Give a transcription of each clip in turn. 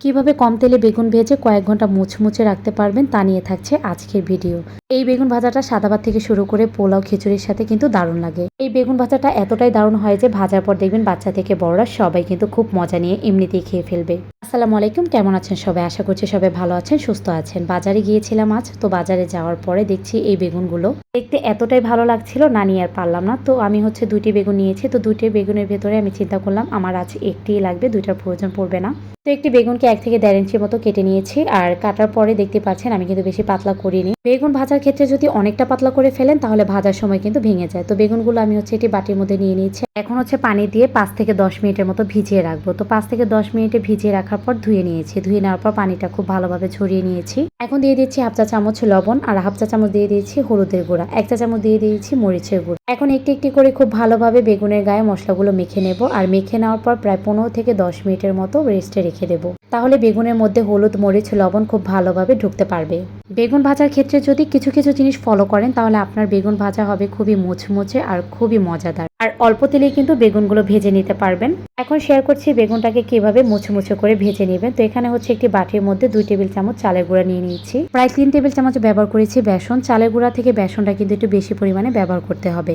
কীভাবে কম তেলে বেগুন ভেজে কয়েক ঘণ্টা মুচমুচে রাখতে পারবেন তা নিয়ে থাকছে আজকের ভিডিও। এই বেগুন ভাজাটা সাদাবাদ থেকে শুরু করে পোলাও, খিচুড়ির সাথে কিন্তু দারুণ লাগে। এই বেগুন ভাজাটা এতটাই দারুণ হয় যে ভাজার পর দেখবেন বাচ্চা থেকে বড়রা সবাই কিন্তু খুব মজা নিয়ে এমনিতেই খেয়ে ফেলবে। আসসালামু আলাইকুম, কেমন আছেন সবাই? আশা করছি সবাই ভালো আছেন, সুস্থ আছেন। বাজারে গিয়েছিলাম আজ, তো বাজারে যাওয়ার পরে দেখছি এই বেগুনগুলো দেখতে এতটাই ভালো লাগছিল না নিয়ে আর পারলাম না। তো আমি হচ্ছে দুইটি বেগুন নিয়েছি। তো দুইটি বেগুনের ভেতরে আমি চিন্তা করলাম, আমার আজ একটিই লাগবে, দুইটার প্রয়োজন পড়বে না। তো একটি বেগুনকে এক থেকে দেড় ইঞ্চির মতো কেটে নিয়েছি আর কাটার পরে দেখতে পাচ্ছেন আমি কিন্তু বেশি পাতলা করিনি। বেগুন ভাজার ক্ষেত্রে যদি অনেকটা পাতলা করে ফেলেন, তাহলে ভাজার সময় কিন্তু ভেঙে যায়। তো বেগুনগুলো আমি হচ্ছে এটি বাটির মধ্যে নিয়ে নিয়েছি। এখন হচ্ছে পানি দিয়ে পাঁচ থেকে দশ মিনিটের মতো ভিজিয়ে রাখব। তো পাঁচ থেকে দশ মিনিটে ভিজিয়ে রাখার পর ধুয়ে নিয়েছি। ধুয়ে নেওয়ার পর পানিটা খুব ভালোভাবে ঝরিয়ে নিয়েছি। এখন দিয়ে দিচ্ছি হাফ চা চামচ লবণ আর হাফ চা চামচ দিয়ে দিয়েছি হলুদের গুঁড়া। এক চা চামচ দিয়ে দিয়েছি মরিচের গুঁড়া। এখন একটি একটি করে খুব ভালোভাবে বেগুনের গায়ে মশলাগুলো মেখে নেব আর মেখে নেওয়ার পর প্রায় পনেরো থেকে দশ মিনিটের মতো রেস্টে রেখে দেবো। তাহলে বেগুনের মধ্যে হলুদ, মরিচ, লবণ খুব ভালোভাবে ঢুকতে পারবে। বেগুন ভাজার ক্ষেত্রে যদি কিছু কিছু জিনিস ফলো করেন, তাহলে আপনার বেগুন ভাজা হবে খুবই মুচমুচে আর খুবই মজাদার। আর অল্প তেলেই কিন্তু বেগুনগুলো ভেজে নিতে পারবেন। এখন শেয়ার করছি বেগুনটাকে কীভাবে মুচমুচে করে ভেজে নেবেন। তো এখানে হচ্ছে একটি বাটির মধ্যে দুই টেবিল চামচ চালের গুঁড়া নিয়ে নিয়েছি। প্রায় তিন টেবিল চামচ ব্যবহার করেছি বেসন। চালের গুঁড়া থেকে বেসনটা কিন্তু একটু বেশি পরিমাণে ব্যবহার করতে হবে।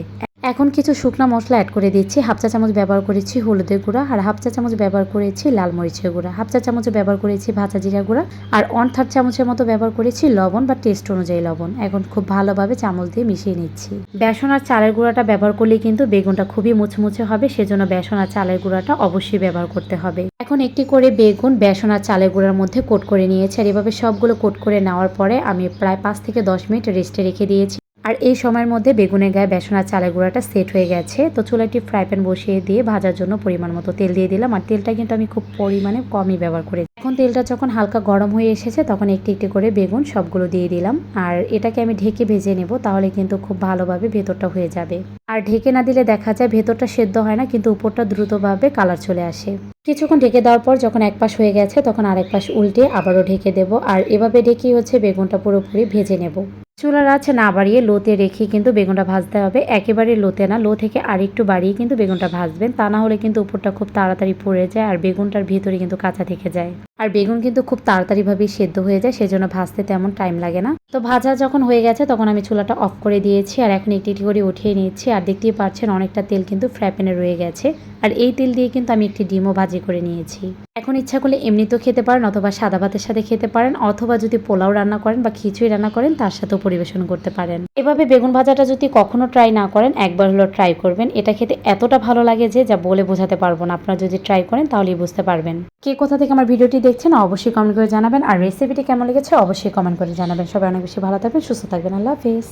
এখন কিছু শুকনো মশলা অ্যাড করে দিচ্ছি। হাফ চা চামচ ব্যবহার করেছি হলুদের গুঁড়া আর হাফ চা চামচ ব্যবহার করেছি লাল মরিচের গুঁড়া। হাফ চা চামচ ব্যবহার করেছি ভাজা জিরা গুঁড়া আর ওয়ান থার্ড চামচের মতো ব্যবহার করেছি লবণ বা টেস্ট অনুযায়ী লবণ। এখন খুব ভালোভাবে চামচ দিয়ে মিশিয়ে নিচ্ছি। বেসন আর চালের গুঁড়াটা ব্যবহার করলে কিন্তু বেগুনটা খুবই মুচমুচে হবে, সেজন্য বেসন আর চালের গুঁড়াটা অবশ্যই ব্যবহার করতে হবে। এখন একটি করে বেগুন, বেসন আর চালের গুঁড়ার মধ্যে কোট করে নিয়েছি আর এভাবে সবগুলো কোট করে নেওয়ার পরে আমি প্রায় পাঁচ থেকে দশ মিনিট রেস্টে রেখে দিয়েছি। আর এই সময়ের মধ্যে বেগুনের গায়ে বেসন আর চালের গুঁড়াটা সেট হয়ে গেছে। তো চুলাটি ফ্রাই প্যান বসিয়ে দিয়ে ভাজার জন্য পরিমাণ মতো তেল দিয়ে দিলাম। আর তেলটা কিন্তু আমি খুব পরিমাণে কমই ব্যবহার করি এখন তেলটা যখন হালকা গরম হয়ে এসেছে, তখন একটি একটি করে বেগুন সবগুলো দিয়ে দিলাম। আর এটাকে আমি ঢেকে ভেজে নেব, তাহলে কিন্তু খুব ভালোভাবে ভেতরটা হয়ে যাবে। আর ঢেকে না দিলে দেখা যায় ভেতরটা সেদ্ধ হয় না, কিন্তু উপরটা দ্রুতভাবে কালার চলে আসে। কিছুক্ষণ ঢেকে দেওয়ার পর যখন এক পাশ হয়ে গেছে, তখন আরেক পাশ উল্টে আবারও ঢেকে দেব। আর এভাবে ঢেকেই হচ্ছে বেগুনটা পুরোপুরি ভেজে নেব। চুলার আছে না বাড়িয়ে লোতে রেখে কিন্তু বেগুনটা ভাজতে হবে। একেবারে লোতে না, লো থেকে আর একটু বাড়িয়ে কিন্তু বেগুনটা ভাজবেন। তা না হলে কিন্তু উপরটা খুব তাড়াতাড়ি পড়ে যায় আর বেগুনটার ভিতরে কিন্তু কাঁচা থেকে যায়। আর বেগুন কিন্তু খুব তাড়াতাড়িভাবেই সেদ্ধ হয়ে যায়, সেজন্য ভাজতে তেমন টাইম লাগে না। তো ভাজা যখন হয়ে গেছে, তখন আমি চুলাটা অফ করে দিয়েছি আর এখন একটি একটি করে উঠিয়ে নিয়েছি আর দেখতেই পাচ্ছেন অনেকটা তেল কিন্তু ফ্রাই প্যানে রয়ে গেছে। আর এই তেল দিয়ে কিন্তু আমি একটি ডিমও ভাজি করে নিয়েছি। এখন ইচ্ছা করলে এমনিতেও খেতে পারেন অথবা সাদা ভাতের সাথে খেতে পারেন, অথবা যদি পোলাও রান্না করেন বা খিচুড়ি রান্না করেন, তার সাথেও পরিবেশন করতে পারেন। এভাবে বেগুন ভাজাটা যদি কখনো ট্রাই না করেন, একবার হলো ট্রাই করবেন। এটা খেতে এতটা ভালো লাগে যে, যা বলে বোঝাতে পারব না। আপনারা যদি ট্রাই করেন, তাহলেই বুঝতে পারবেন। কে কোথা থেকে আমার ভিডিওটি দেখছেন, অবশ্যই কমেন্ট করে জানাবেন। আর রেসিপিটি কেমন লেগেছে, অবশ্যই কমেন্ট করে জানাবেন। সবাই অনেক বেশি ভালো থাকবেন, সুস্থ থাকবেন। আল্লাহ হাফিজ।